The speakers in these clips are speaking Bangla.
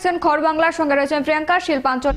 দেখছেন খর বাংলার সঙ্গে রয়েছেন প্রিয়াঙ্কা শিল্পাঞ্চল।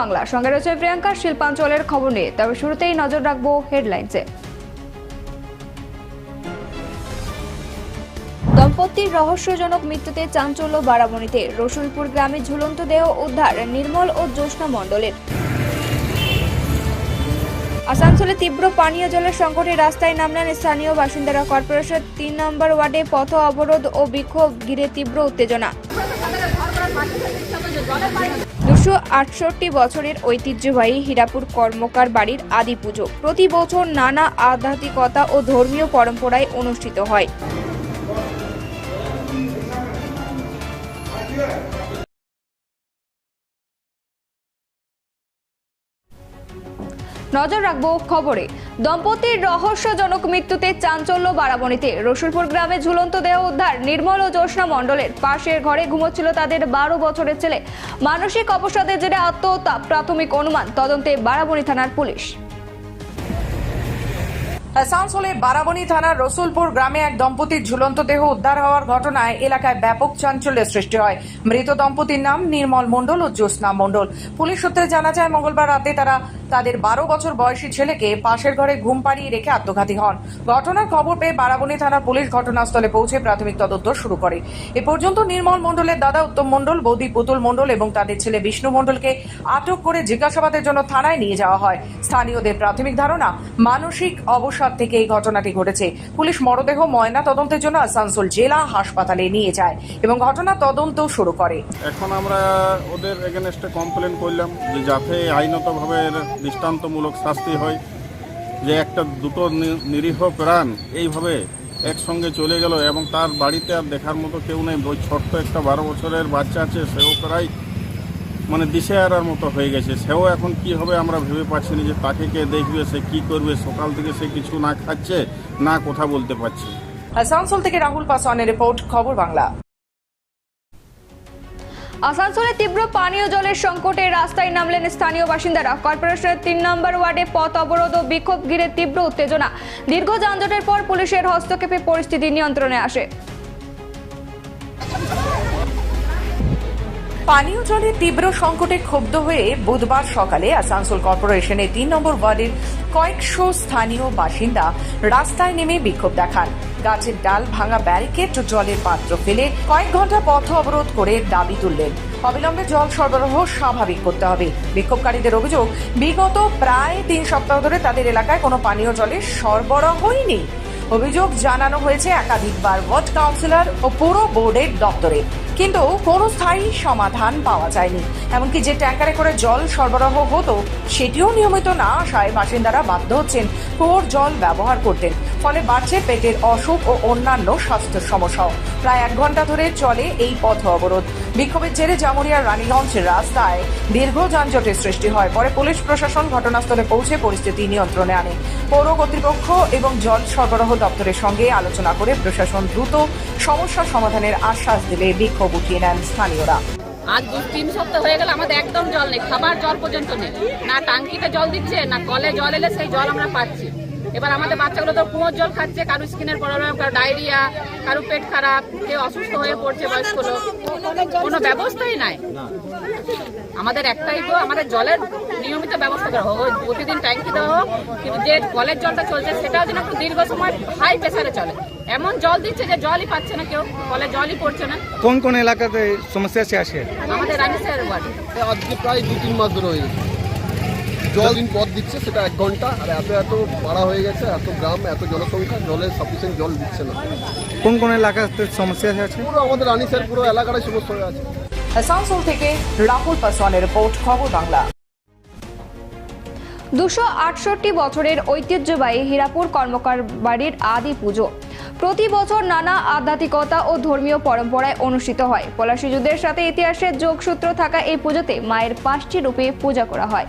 বাংলা। সঙ্গে রয়েছে প্রিয়াঙ্কা, শিল্পাঞ্চলের খবর নিয়ে। তবে শুরুতেই নজর রাখব হেডলাইন্সে। দম্পতির রহস্যজনক মৃত্যুতে চাঞ্চল্য বারাবণীতে রসুলপুর গ্রামে ঝুলন্ত দেহ উদ্ধার নির্মল ও জ্যোৎস্না মণ্ডলের। আসানসোলে তীব্র পানীয় জলের সংকটে রাস্তায় নামলেন স্থানীয় বাসিন্দারা। কর্পোরেশন তিন নম্বর ওয়ার্ডে পথ অবরোধ ও বিক্ষোভ ঘিরে তীব্র উত্তেজনা। দুশো আটষট্টি বছরের ঐতিহ্যবাহী হীরাপুর কর্মকার বাড়ির আদি পুজো। প্রতি বছর নানা আধ্যাত্মিকতা ও ধর্মীয় পরম্পরায় অনুষ্ঠিত হয়। নজর রাখব খবরে। দম্পতির রহস্যজনক মৃত্যুতে চাঞ্চল্য বারাবণীতে। রসুলপুর গ্রামে ঝুলন্ত দেহ উদ্ধার নির্মল ও জ্যোৎস্না মণ্ডলের পাশের ঘরে ঘুমোচ্ছিল তাদের বারো বছরের ছেলে। মানসিক অবসাদের জেরে আত্মহত্যা, প্রাথমিক অনুমান, তদন্তে বারাবণী থানার পুলিশ। আসানসোলে বারাবণী থানার রসুলপুর গ্রামে এক দম্পতির ঝুলন্ত দেহ উদ্ধার হওয়ার ঘটনায় এলাকায় ব্যাপক চাঞ্চল্যের সৃষ্টি হয়। মৃত দম্পতির নাম নির্মল মণ্ডল ও জ্যোৎস্না মণ্ডল। পুলিশ সূত্রে জানা যায়, মঙ্গলবার রাতে তারা তাদের বারো বছর বয়সী ছেলেকে পাশের ঘরে ঘুম পাড়িয়ে রেখে আত্মঘাতী হন। ঘটনার খবর পেয়ে বারাবণী থানার পুলিশ ঘটনাস্থলে পৌঁছে প্রাথমিক তদন্ত শুরু করে। এ পর্যন্ত নির্মল মণ্ডলের দাদা উত্তম মণ্ডল, বৌদি পুতুল মণ্ডল এবং তাদের ছেলে বিষ্ণু মণ্ডলকে আটক করে জিজ্ঞাসাবাদের জন্য থানায় নিয়ে যাওয়া হয়। স্থানীয়দের প্রাথমিক ধারণা, মানসিক অবসাদ থেকে এই ঘটনাটি ঘটেছে। পুলিশ মরদেহ, ময়না তদন্তের জন্য আসানসোল জেলা হাসপাতালে নিয়ে যায় এবং ঘটনা তদন্ত শুরু করে। এখন আমরা ওদের এগেনস্টে কমপ্লেন করলাম যে যাতে আইনতভাবে দৃষ্টান্তমূলক শাস্তি হয় যে একটা দুটো নিরীহ প্রাণ এইভাবে একসঙ্গে চলে গেল এবং তার বাড়িতে আর দেখার মতো কেউ নেই। ওই ছোট্ট একটা বারো বছরের বাচ্চা আছে, সেও প্রায় মানে দিশেহারার মতো হয়ে গেছে। সেও এখন কি হবে আমরা ভেবে পাচ্ছি না যে তাকে কে দেখবে, সে কি করবে, সকাল থেকে সে কিছু না খাচ্ছে, না কথা বলতে পারছে। আসানসোল থেকে রাহুল পাসওয়ানের রিপোর্ট, খবর বাংলা। আসানসোলে তীব্র পানীয় জলের সংকটে রাস্তায় নামলেন স্থানীয় বাসিন্দারা। কর্পোরেশনের তিন নম্বর ওয়ার্ডে পথ অবরোধ ও বিক্ষোভ ঘিরে তীব্র উত্তেজনা। দীর্ঘ যানজটের পর পুলিশের হস্তক্ষেপে পরিস্থিতি নিয়ন্ত্রণে আসে। পানীয় জলের তীব্র সংকটে ক্ষুব্ধ হয়ে বুধবার সকালে আসানসোল কর্পোরেশনের তিন নম্বর ওয়ার্ডের কয়েকশো স্থানীয় বাসিন্দা রাস্তায় নেমে বিক্ষোভ দেখান। গাছের ডাল ভাঙা ব্যারিকেড ও জলের পাত্র ফেলে কয়েক ঘণ্টা পথ অবরোধ করে দাবি তুললেন। অবিলম্বে জল সরবরাহ স্বাভাবিক করতে হবে। বিক্ষোভকারীদের অভিযোগ, বিগত প্রায় তিন সপ্তাহ ধরে তাদের এলাকায় কোনো পানীয় জলের সরবরাহই নেই। অভিযোগ জানানো হয়েছে একাধিকবার ওয়ার্ড কাউন্সিলর ও পুরো বোর্ডের দপ্তরে। কিন্তু কোনো স্থায়ী সমাধান পাওয়া যায়নি। এমনকি যে ট্যাঙ্কারে করে জল সরবরাহ হতো, সেটিও নিয়মিত না আসায় বাসিন্দারা বাধ্য হচ্ছেন কুয়োর জল ব্যবহার করতেন ফলে বাড়ছে পেটের অসুখ ও অন্যান্য স্বাস্থ্য সমস্যাও। প্রায় এক ঘণ্টা ধরে চলে এই পথ অবরোধ। বিক্ষোভের জেরে জামুরিয়ার রানীগঞ্জ রাস্তায় দীর্ঘ যানজটের সৃষ্টি হয়। পরে পুলিশ প্রশাসন ঘটনাস্থলে পৌঁছে পরিস্থিতি নিয়ন্ত্রণে আনে। পৌর কর্তৃপক্ষ এবং জল সরবরাহ দপ্তরের সঙ্গে আলোচনা করে প্রশাসন দ্রুত সমস্যা সমাধানের আশ্বাস দিলে বিক্ষোভ উঠিয়ে নেন স্থানীয়রা। আজ দু, তিন সপ্তাহ হয়ে গেল, আমাদের একদম জল নেই, খাবার জল পর্যন্ত নেই। না টাঙ্কিতে জল দিচ্ছে, না কলে জল এলে সেই জল আমরা পাচ্ছি। এবার আমাদের বাচ্চাগুলো তো কুয়োর জল খাচ্ছে কারও স্কিনের প্রবলেম কারও ডায়রিয়া কারও পেট খারাপ কেউ অসুস্থ হয়ে পড়ছে বয়স্ক লোক। কোনো ব্যবস্থাই নাই। আমাদের একটাই তো আমাদের জলের নিয়মিত ব্যবস্থা করা হোক। প্রতিদিন ট্যাঙ্কি দেওয়া হোক কিন্তু যে কলের জলটা চলছে সেটাও যেন একটু দীর্ঘ সময় হাই প্রেশারে চলে। এমন জল দিচ্ছে যে জলই পাচ্ছে না কেউ কলে জলই পড়ছে না। কোন কোন এলাকাতে সমস্যা আছে? আমাদের রানীশের ওয়ার্ডে আজকে প্রায় দু তিন মাস ধরে হয়ে গেছে। জল দিন পথ দিচ্ছে সেটা এক ঘণ্টা আর এত এত ভাড়া হয়ে গেছে এত গ্রাম এত জনসংখ্যা জলের সাফিসিয়েন্ট জল দিচ্ছে না। কোন কোন এলাকাতে সমস্যা আছে? পুরো আমাদের রানীশের পুরো এলাকাটাই সমস্যা হয়ে আছে। আসানসোল থেকে রাহুল পাসওয়ানের রিপোর্ট খবর বাংলা। দুশো আটষট্টি বছরের ঐতিহ্যবাহী হীরাপুর কর্মকার বাড়ির আদি পুজো। প্রতি বছর নানা আধ্যাত্মিকতা ও ধর্মীয় পরম্পরায় অনুষ্ঠিত হয়। পলাশী যুদ্ধের সাথে ইতিহাসের যোগসূত্র থাকা এই পুজোতে মায়ের পাঁচটি রূপে পূজা করা হয়।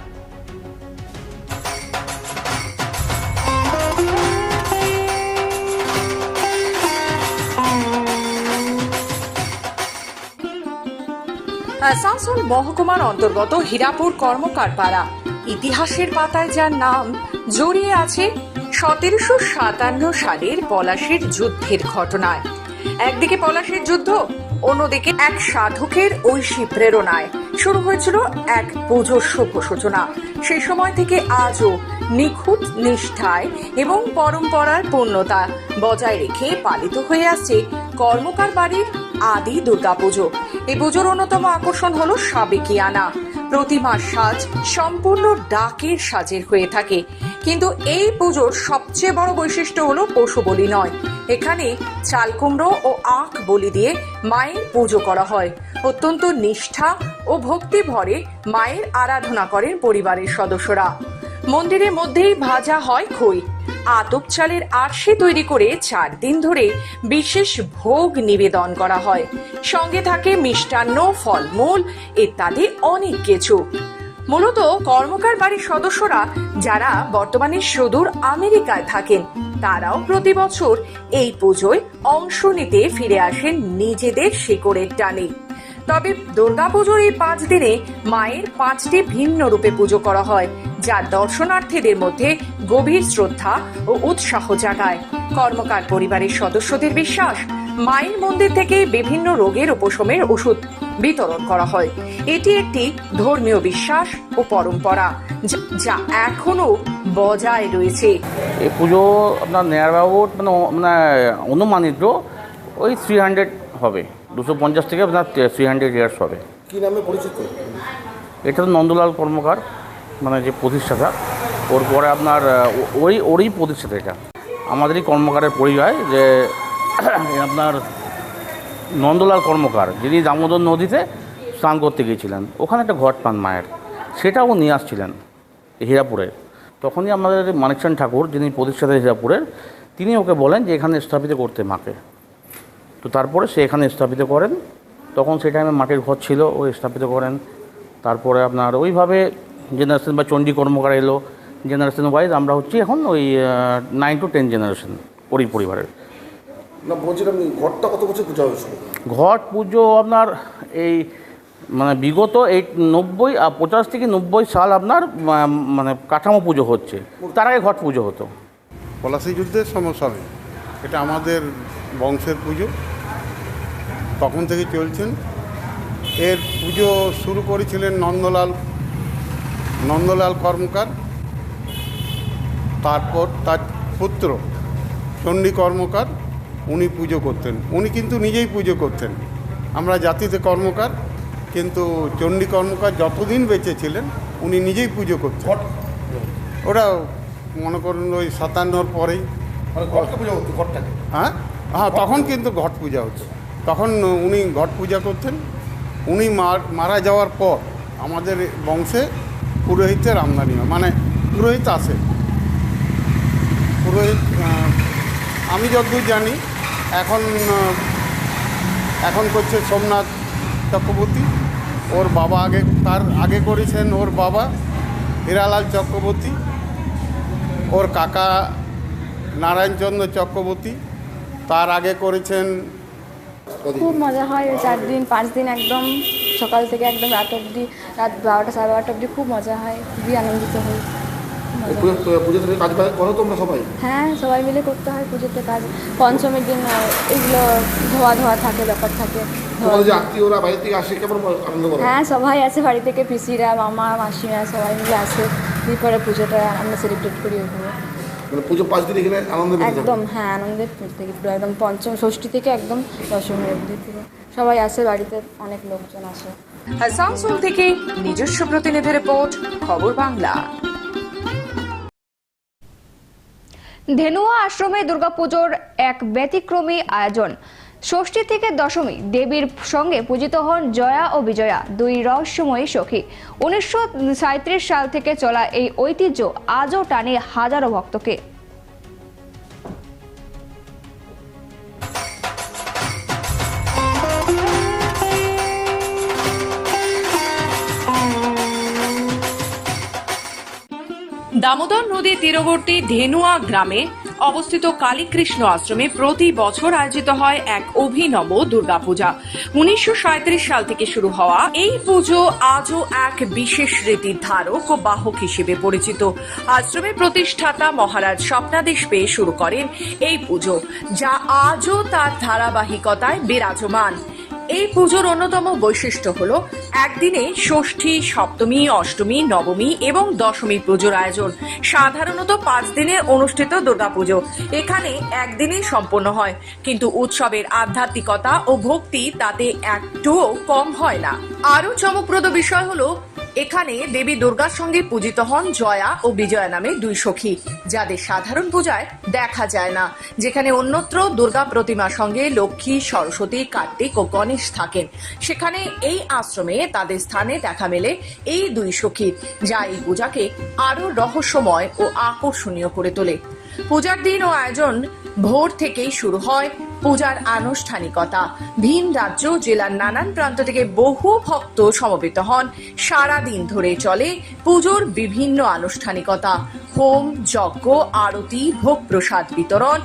আসানসোল মহকুমার অন্তর্গত হীরাপুর কর্মকার পাড়া ইতিহাসের পাতায় যার নাম, জড়িয়ে আছে সতেরোশো সাতান্ন সালের পলাশির যুদ্ধের ঘটনায়। একদিকে পলাশির যুদ্ধ, অন্যদিকে এক সাধকের ঐশী প্রেরণায়। শুরু হয়েছিল এক শুভ সূচনা। সেই সময় থেকে আজও নিখুঁত নিষ্ঠায় এবং পরম্পরার পূর্ণতা বজায় রেখে পালিত হয়ে আসছে কর্মকার বাড়ির আদি দুর্গাপুজো। এই পুজোর অন্যতম আকর্ষণ হলো সাবেকিয়ানা। প্রতিমার সাজ সম্পূর্ণ ডাকের সাজের হয়ে থাকে। কিন্তু এই পুজোর সবচেয়ে বড় বৈশিষ্ট্য হলো পশু বলি নয়। এখানে চাল কুমড়ো ও আখ বলি দিয়ে মায়ের পুজো করা হয়। অত্যন্ত নিষ্ঠা ও ভক্তি ভরে মায়ের আরাধনা করেন পরিবারের সদস্যরা। মন্দিরের মধ্যেই ভাজা হয় খই। আতপ চালের আরশি তৈরি করে চার দিন ধরে বিশেষ ভোগ নিবেদন করা হয়। সঙ্গে থাকে মিষ্টান্ন, ফলমূল, ইত্যাদি অনেক কিছু। মূলত কর্মকার বাড়ির সদস্যরা যারা বর্তমানে সুদূর আমেরিকায় থাকেন, তারাও প্রতি বছর এই পুজোয় অংশ নিতে ফিরে আসেন নিজেদের শিকড়ের টানে। তবে দুর্গাপুজোর এই পাঁচ দিনে মায়ের পাঁচটি ভিন্ন রূপে পুজো করা হয়, যা দর্শনার্থীদের মধ্যে গভীর শ্রদ্ধা ও উৎসাহ জাগায়। কর্মকার পরিবারের সদস্যদের বিশ্বাস, মায়ের মন্দির থেকে বিভিন্ন রোগের উপশমের ওষুধ বিতরণ করা হয়। এটি একটি ধর্মীয় বিশ্বাস ও পরম্পরা, যা- এখনও বজায় রয়েছে। এই পুজো আপনার নেয়ার বাবুর মানে মানে অনুমানিত ওই থ্রি হান্ড্রেড হবে। দুশো পঞ্চাশ থেকে আপনার থ্রি হান্ড্রেড ইয়ার্স হবে। কি নামে পরিচিত? এটা তো নন্দলাল কর্মকার মানে যে প্রতিষ্ঠাতা। ওর পরে আপনার ওই ওরই প্রতিষ্ঠাতা এটা। আমাদেরই কর্মকারের পরিচয় যে আপনার নন্দলাল কর্মকার যিনি দামোদর নদীতে স্নান করতে গিয়েছিলেন। ওখানে একটা ঘট পান মায়ের। সেটাও নিয়ে আসছিলেন হীরাপুরে। তখনই আমাদের মানিকচান ঠাকুর যিনি প্রতিষ্ঠাতা হীরাপুরের তিনি ওকে বলেন যে এখানে স্থাপিত করতে মাকে। তো তারপরে সে এখানে স্থাপিত করেন। তখন সেই টাইমে মাটির ঘর ছিল ও স্থাপিত করেন। তারপরে আপনার ওইভাবে জেনারেশন বা চণ্ডী কর্মকার এলো। জেনারেশন ওয়াইজ আমরা হচ্ছি এখন ওই নাইন টু টেন জেনারেশন ওরই পরিবারের। না বলছিলাম ঘরটা কত বছর পূজা হয়েছিল? ঘট পুজো আপনার এই মানে বিগত এই নব্বই আর পঁচাশ থেকে নব্বই সাল আপনার মানে কাঠামো পুজো হচ্ছে। তার আগে ঘট পুজো হতো। পলাশি যুদ্ধের সমসাময়িক এটা আমাদের বংশের পুজো। তখন থেকে চলছেন। এর পুজো শুরু করেছিলেন নন্দলাল নন্দলাল কর্মকার তারপর তার পুত্র চণ্ডী কর্মকার উনি পুজো করতেন। উনি কিন্তু নিজেই পুজো করতেন। আমরা জাতিতে কর্মকার কিন্তু চণ্ডী কর্মকার যতদিন বেঁচে ছিলেন উনি নিজেই পুজো করতেন। ওরা মনে করুন ওই সাতান্নর পরেই। ঘরটাকে হ্যাঁ? হ্যাঁ তখন কিন্তু ঘট পূজা হতো। তখন উনি ঘট পূজা করতেন। উনি মার- যাওয়ার পর আমাদের বংশে পুরোহিতের আমদানি হয় মানে পুরোহিত আসে পুরোহিত আমি যতদূর জানি, এখন এখন করছে সোমনাথ চক্রবর্তী। ওর বাবা আগে, তার আগে করেছেন ওর বাবা হীরালাল চক্রবর্তী, ওর কাকা নারায়ণচন্দ্র চক্রবর্তী তার আগে করেছেন খুব মজা হয় চার দিন পাঁচ দিন একদম সকাল থেকে একদম রাত অবধি রাত বারোটা সাড়ে বারোটা অবধি খুব মজা হয় খুবই আনন্দিত হই। পুজো কাজ করো তোমরা সবাই? হ্যাঁ সবাই মিলে করতে হয় পুজোতে কাজ। পঞ্চমীর দিন এগুলো ধোয়া ধোয়া থাকে ব্যাপার থাকে। আত্মীয়রা বাইরে থেকে আসে কেমন আনন্দ করো? হ্যাঁ সবাই আছে বাড়ি থেকে পিসিরা মামা মাসিরা সবাই মিলে আসে তারপরে পুজোটা আমরা সেলিব্রেট করি ওইভাবে। মানে পুজো পাঁচ দিন এখানে আনন্দ একদম হ্যাঁ আনন্দের থেকে পুরো একদম পঞ্চম ষষ্ঠী থেকে একদম দশমী অবধি পুরো সবাই আসে বাড়িতে অনেক লোকজন আসে। আসানসোল থেকে নিজস্ব প্রতিনিধি রিপোর্ট খবর বাংলা। ধেনুয়া আশ্রমে দুর্গাপুজোর এক ব্যতিক্রমী আয়োজন। ষষ্ঠী থেকে দশমী দেবীর সঙ্গে পূজিত হন জয়া ও বিজয়া, দুই রহস্যময়ী সখী। উনিশশো সাল থেকে চলা এই ঐতিহ্য আজও টানে হাজারো ভক্তকে। দামোদর নদীর তীরবর্তী ধেনুয়া গ্রামে অবস্থিত কালীকৃষ্ণ আশ্রমে প্রতি বছর আয়োজিত হয় এক অভিনব দুর্গাপূজা। উনিশশো সাঁইত্রিশ সাল থেকে শুরু হওয়া এই পুজো আজও এক বিশেষ রীতির ধারক ও বাহক হিসেবে পরিচিত। আশ্রমের প্রতিষ্ঠাতা মহারাজ স্বপ্নাদেশ পেয়ে শুরু করেন এই পুজো, যা আজও তার ধারাবাহিকতায় বিরাজমান। এই পুজোর অন্যতম বৈশিষ্ট্য হল একদিনে ষষ্ঠী, সপ্তমী, অষ্টমী, নবমী এবং দশমী পুজোর আয়োজন। সাধারণত পাঁচ দিনে অনুষ্ঠিত দুর্গাপুজো। এখানে একদিনে সম্পন্ন হয়। কিন্তু উৎসবের আধ্যাত্মিকতা ও ভক্তি তাতে একটুও কম হয় না। আরও চমকপ্রদ বিষয় হলো এখানে দেবী দুর্গার সঙ্গে পূজিত হন জয়া ও বিজয়া নামে দুই সখী। যাদের সাধারণ পূজায় দেখা যায় না। যেখানে অন্যত্র দুর্গা প্রতিমার সঙ্গে লক্ষ্মী, সরস্বতী, কার্তিক ও গণেশ থাকেন। সেখানে এই আশ্রমে তাদের স্থানে দেখা মেলে এই দুই সখীর যা এই পূজাকে আরও রহস্যময় ও আকর্ষণীয় করে তোলে। পূজার দিন ও আয়োজন ভোর থেকেই শুরু হয় পূজার আনুষ্ঠানিকতা। ভিন রাজ্য, জেলার নানান প্রান্ত থেকে বহু ভক্ত সমবেত হন। সারা দিন ধরে চলে পুজোর বিভিন্ন আনুষ্ঠানিকতা। হোম, যজ্ঞ, আরতি ভোগ প্রসাদ বিতরণ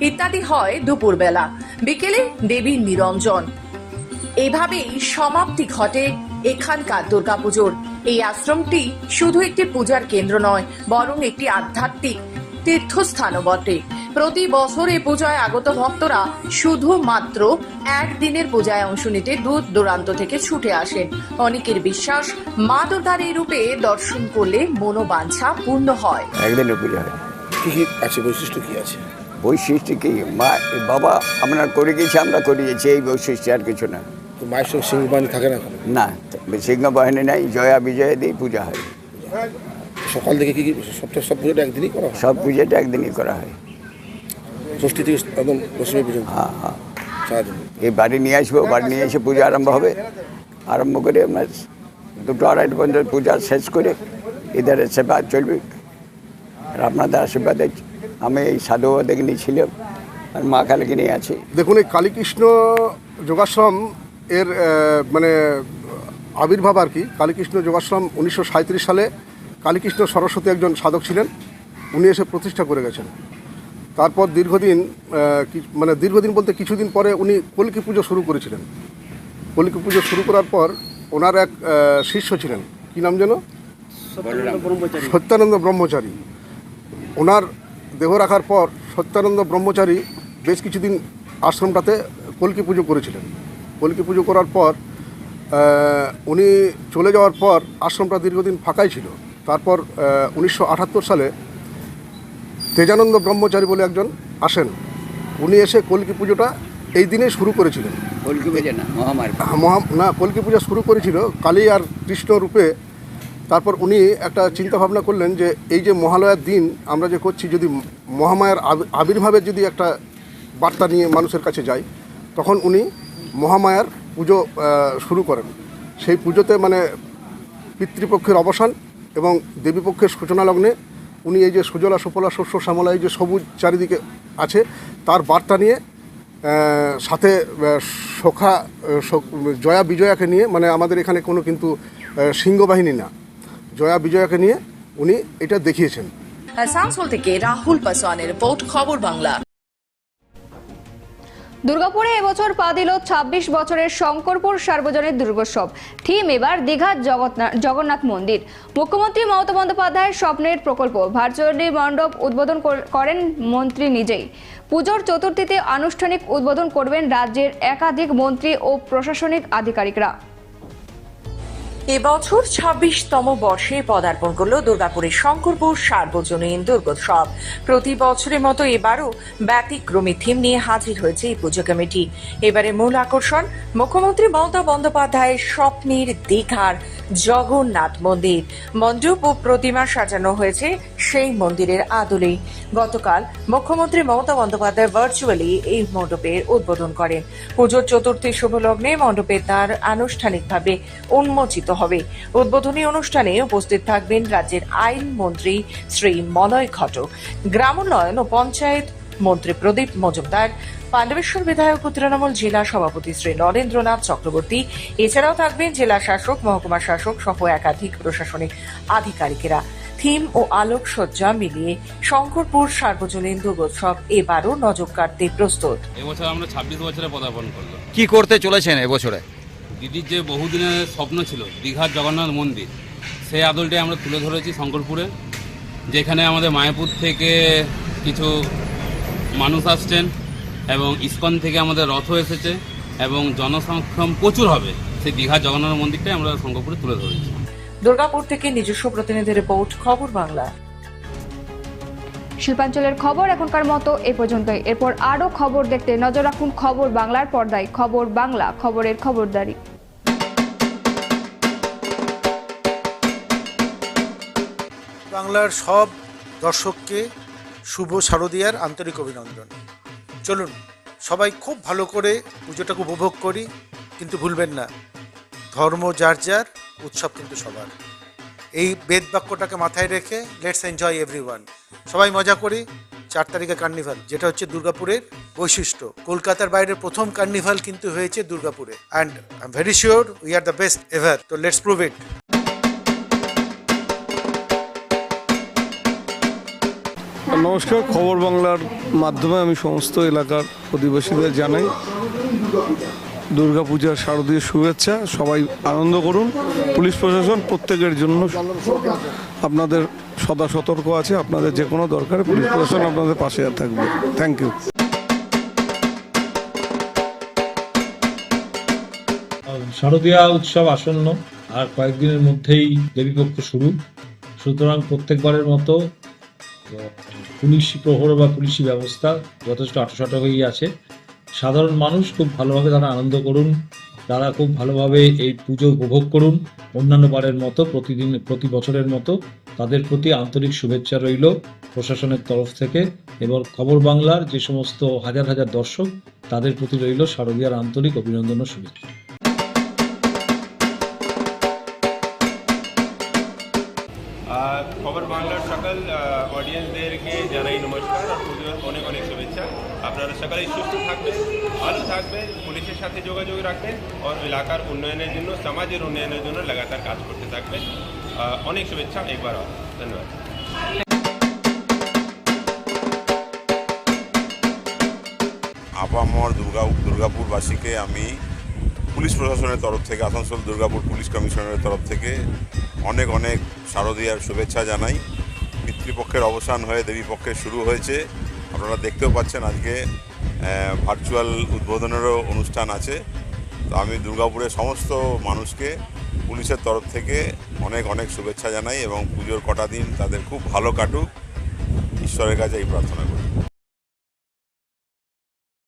ইত্যাদি হয় দুপুরবেলা। বিকেলে দেবীর নিরঞ্জন। এভাবেই সমাপ্তি ঘটে এখানকার দুর্গাপুজোর। এই আশ্রমটি শুধু একটি পূজার কেন্দ্র নয়, বরং একটি আধ্যাত্মিক তীর্থস্থানও বটে। প্রতি বছর এই পূজায় আগত ভক্তরা শুধুমাত্র একদিনের পূজায় অংশ নিতে দূর দূরান্ত থেকে ছুটে আসেন। অনেকের বিশ্বাস মা দুর্গার এই রূপে দর্শন করলে মনোবাঞ্ছা পূর্ণ হয়। একদিনের পুজো হয়। কি কি আছে? বৈশিষ্ট্য কি আছে? বৈশিষ্ট্য কি? মা বাবা আমরা করে গেছি আমরা করে গেছি এই বৈশিষ্ট্য আর কিছু না। তো মায়ের সঙ্গে সিংহ বাহিনী থাকে না না সিংহ বাহিনী নাই জয়া বিজয়া দিয়ে পূজা হয়। সকাল থেকে কি কি সপ্তাহ সব পুজোটা একদিনই করা হয়? সব পুজোটা একদিনই করা হয়। ষষ্ঠী থেকে একদম দশমী পর্যন্ত হ্যাঁ হ্যাঁ। সারাদিন এই বাড়ি নিয়ে আসব বাড়ি নিয়ে এসে পূজা আরম্ভ হবে। আরম্ভ করে আমরা দুটো আড়াইটা পর্যন্ত পূজা শেষ করে এদের সেবা চলবে। আর আপনাদের আশীর্বাদে আমি এই সাধু দেখে নিয়েছিলাম আর মা কালীকে নিয়ে আছি। দেখুন এই কালীকৃষ্ণ যোগাশ্রম এর মানে আবির্ভাব আর কি। কালীকৃষ্ণ যোগাশ্রম উনিশশো সাঁত্রিশ সালে কালীকৃষ্ণ সরস্বতী একজন সাধক ছিলেন উনি এসে প্রতিষ্ঠা করে গেছেন। তারপর দীর্ঘদিন মানে দীর্ঘদিন বলতে কিছুদিন পরে উনি কলিকি পুজো শুরু করেছিলেন। কলিকি পুজো শুরু করার পর ওনার এক শিষ্য ছিলেন। কি নাম যেন? সত্যানন্দ ব্রহ্মচারী। ওনার দেহ রাখার পর সত্যানন্দ ব্রহ্মচারী বেশ কিছুদিন আশ্রমটাতে কলকি পুজো করেছিলেন। কলকি পুজো করার পর উনি চলে যাওয়ার পর আশ্রমটা দীর্ঘদিন ফাঁকাই ছিল। তারপর উনিশশো আটাত্তর সালে তেজানন্দ ব্রহ্মচারী বলে একজন আসেন। উনি এসে কলকি পুজোটা এই দিনেই শুরু করেছিলেন। কলকি পূজা না মহামারী। মহা না কলকি পূজা শুরু করেছিল কালী আর কৃষ্ণ রূপে। তারপর উনি একটা চিন্তা ভাবনা করলেন যে এই যে মহালয়ার দিন আমরা যে করছি যদি মহামায়ার আবি- আবির্ভাবের যদি একটা বার্তা নিয়ে মানুষের কাছে যাই তখন উনি মহামায়ার পুজো শুরু করেন। সেই পুজোতে মানে পিতৃপক্ষের অবসান এবং দেবীপক্ষের সূচনা লগ্নে উনি এই যে সুজলা সুফলা শস্য শ্যামলা এই যে সবুজ চারিদিকে আছে তার বার্তা নিয়ে সাথে সখা জয়া বিজয়াকে নিয়ে মানে আমাদের এখানে কোনো কিন্তু আহ, সিংহবাহিনী না জয়া বিজয়াকে নিয়ে উনি এটা দেখিয়েছেন। আসানসোল থেকে রাহুল পাসওয়ানের রিপোর্ট খবর বাংলা। দুর্গাপুরে এবছর পা দিল ছাব্বিশ বছরের শঙ্করপুর সার্বজনীন দুর্গোৎসব। থিম এবার দীঘার জগন্নাথ মন্দির। মুখ্যমন্ত্রী মমতা বন্দ্যোপাধ্যায়ের স্বপ্নের প্রকল্প। ভার্চুয়ালি মণ্ডপ উদ্বোধন করেন মন্ত্রী নিজেই। পুজোর চতুর্থীতে আনুষ্ঠানিক উদ্বোধন করবেন রাজ্যের একাধিক মন্ত্রী ও প্রশাসনিক আধিকারিকরা। এবছর ছাব্বিশতম বর্ষে পদার্পণ করল দুর্গাপুরের শঙ্করপুর সার্বজনীন দুর্গোৎসব। প্রতি বছরের মতো এবারও ব্যতিক্রমী থিম নিয়ে হাজির হয়েছে এই পুজো কমিটি। এবারে মূল আকর্ষণ, মুখ্যমন্ত্রী মমতা বন্দ্যোপাধ্যায়ের স্বপ্নের দীঘার জগন্নাথ মন্দির। মণ্ডপ ও প্রতিমা সাজানো হয়েছে সেই মন্দিরের আদলেই গতকাল মুখ্যমন্ত্রী মমতা বন্দ্যোপাধ্যায় ভার্চুয়ালি এই মণ্ডপের উদ্বোধন করেন। পুজোর চতুর্থী শুভলগ্নে মণ্ডপের দ্বার আনুষ্ঠানিকভাবে উন্মোচিত হবে। উদ্বোধনী অনুষ্ঠানে উপস্থিত থাকবেন রাজ্যের আইন মন্ত্রী শ্রী মলয় ঘটক গ্রামোন্নয়ন ও পঞ্চায়েত মন্ত্রী প্রদীপ মজুমদার পাণ্ডবেশ্বর বিধায়ক ও তৃণমূল জেলা সভাপতি শ্রী নরেন্দ্রনাথ চক্রবর্তী। এছাড়াও থাকবেন জেলা শাসক মহকুমা শাসক সহ একাধিক প্রশাসনিক আধিকারিকেরা। থিম ও আলোকসজ্জা মিলিয়ে শঙ্করপুর সার্বজনীন দুর্গোৎসব এবারও নজর কাটতে প্রস্তুত। এবছর আমরা ছাব্বিশ বছরে পদার্পণ করল কি করতে চলেছেন এবছরে? দিদির যে বহুদিনের স্বপ্ন ছিল দীঘার জগন্নাথ মন্দির সেই আদলটাই আমরা তুলে ধরেছি শঙ্করপুরে যেখানে আমাদের মায়াপুর থেকে কিছু মানুষ আসছেন এবং ইস্কন থেকে আমাদের রথও এসেছে এবং জনসংখ্যম প্রচুর হবে। সেই দীঘার জগন্নাথ মন্দিরটাই আমরা শঙ্করপুরে তুলে ধরেছি। দুর্গাপুর থেকে নিজস্ব প্রতিনিধি রিপোর্ট খবর বাংলা। শিল্পাঞ্চলের খবর এখনকার মতো এ পর্যন্তই। এরপর আরও খবর দেখতে নজর রাখুন খবর বাংলার পর্দায়। খবর বাংলা খবরের খবরদারি। বাংলার সব দর্শককে শুভ শারদীয়ার আন্তরিক অভিনন্দন। চলুন, সবাই খুব ভালো করে পুজোটাকে উপভোগ করি, কিন্তু ভুলবেন না। ধর্ম যার যার, উৎসব কিন্তু সবার। এই বেদ বাক্যটাকে মাথায় রেখে লেটস এনজয় এভরি সবাই মজা করি, চার তারিখে কার্নিভাল, যেটা হচ্ছে দুর্গাপুরের বৈশিষ্ট্য। কলকাতার বাইরে প্রথম কার্নিভাল কিন্তু হয়েছে দুর্গাপুরে। And I am very sure we are the best ever তো লেটস প্রুভ ইট নমস্কার, খবর বাংলার মাধ্যমে আমি সমস্ত এলাকার অধিবাসীদের জানাই দুর্গাপূজার শারদীয় শুভেচ্ছা। সবাই আনন্দ করুন। পুলিশ প্রশাসন প্রত্যেকের জন্য আপনাদের সদা সতর্ক আছে, আপনাদের যে কোনো দরকারে পুলিশ প্রশাসন আপনাদের পাশে থাকবে। থ্যাংক ইউ শারদীয়া উৎসব আসন্ন আর কয়েকদিনের মধ্যেই দেবীপক্ষ শুরু। সুতরাং প্রত্যেকবারের মতো পুলিশ প্রহর বা পুলিশি ব্যবস্থা যথেষ্ট আটোসাটো হয়েই আছে। সাধারণ মানুষ খুব ভালোভাবে তারা আনন্দ করুন, তারা খুব ভালোভাবে এই পুজো উপভোগ করুন। অন্যান্য বারের মতো, প্রতিদিন, প্রতি বছরের মতো তাদের প্রতি আন্তরিক শুভেচ্ছা রইল প্রশাসনের তরফ থেকে এবং খবর বাংলার যে সমস্ত হাজার হাজার দর্শক, তাদের প্রতি রইল শারদীয়ার আন্তরিক অভিনন্দন ও শুভেচ্ছা। খবর বাংলার সকল অডিয়েন্সদেরকে জানাই নমস্কার, আর পুজোর অনেক অনেক শুভেচ্ছা। আপনারা সকালে সুস্থ থাকবেন, ভালো থাকবেন, পুলিশের সাথে যোগাযোগ রাখবেন, আর এলাকার উন্নয়নের জন্য, সমাজের উন্নয়নের জন্য লাগাতার কাজ করতে থাকবেন। অনেক শুভেচ্ছা, একবার। ধন্যবাদ। আপামর দুর্গা দুর্গাপুরবাসীকে আমি পুলিশ প্রশাসনের তরফ থেকে, আসানসোল দুর্গাপুর পুলিশ কমিশনারের তরফ থেকে অনেক অনেক শারদীয়ার শুভেচ্ছা জানাই। পিতৃপক্ষের অবসান হয়ে দেবীপক্ষের শুরু হয়েছে। আপনারা দেখতেও পাচ্ছেন আজকে ভার্চুয়াল উদ্বোধনেরও অনুষ্ঠান আছে। তো আমি দুর্গাপুরের সমস্ত মানুষকে পুলিশের তরফ থেকে অনেক অনেক শুভেচ্ছা জানাই এবং পুজোর কটা দিন তাদের খুব ভালো কাটুক। ঈশ্বরের কাছে এই প্রার্থনা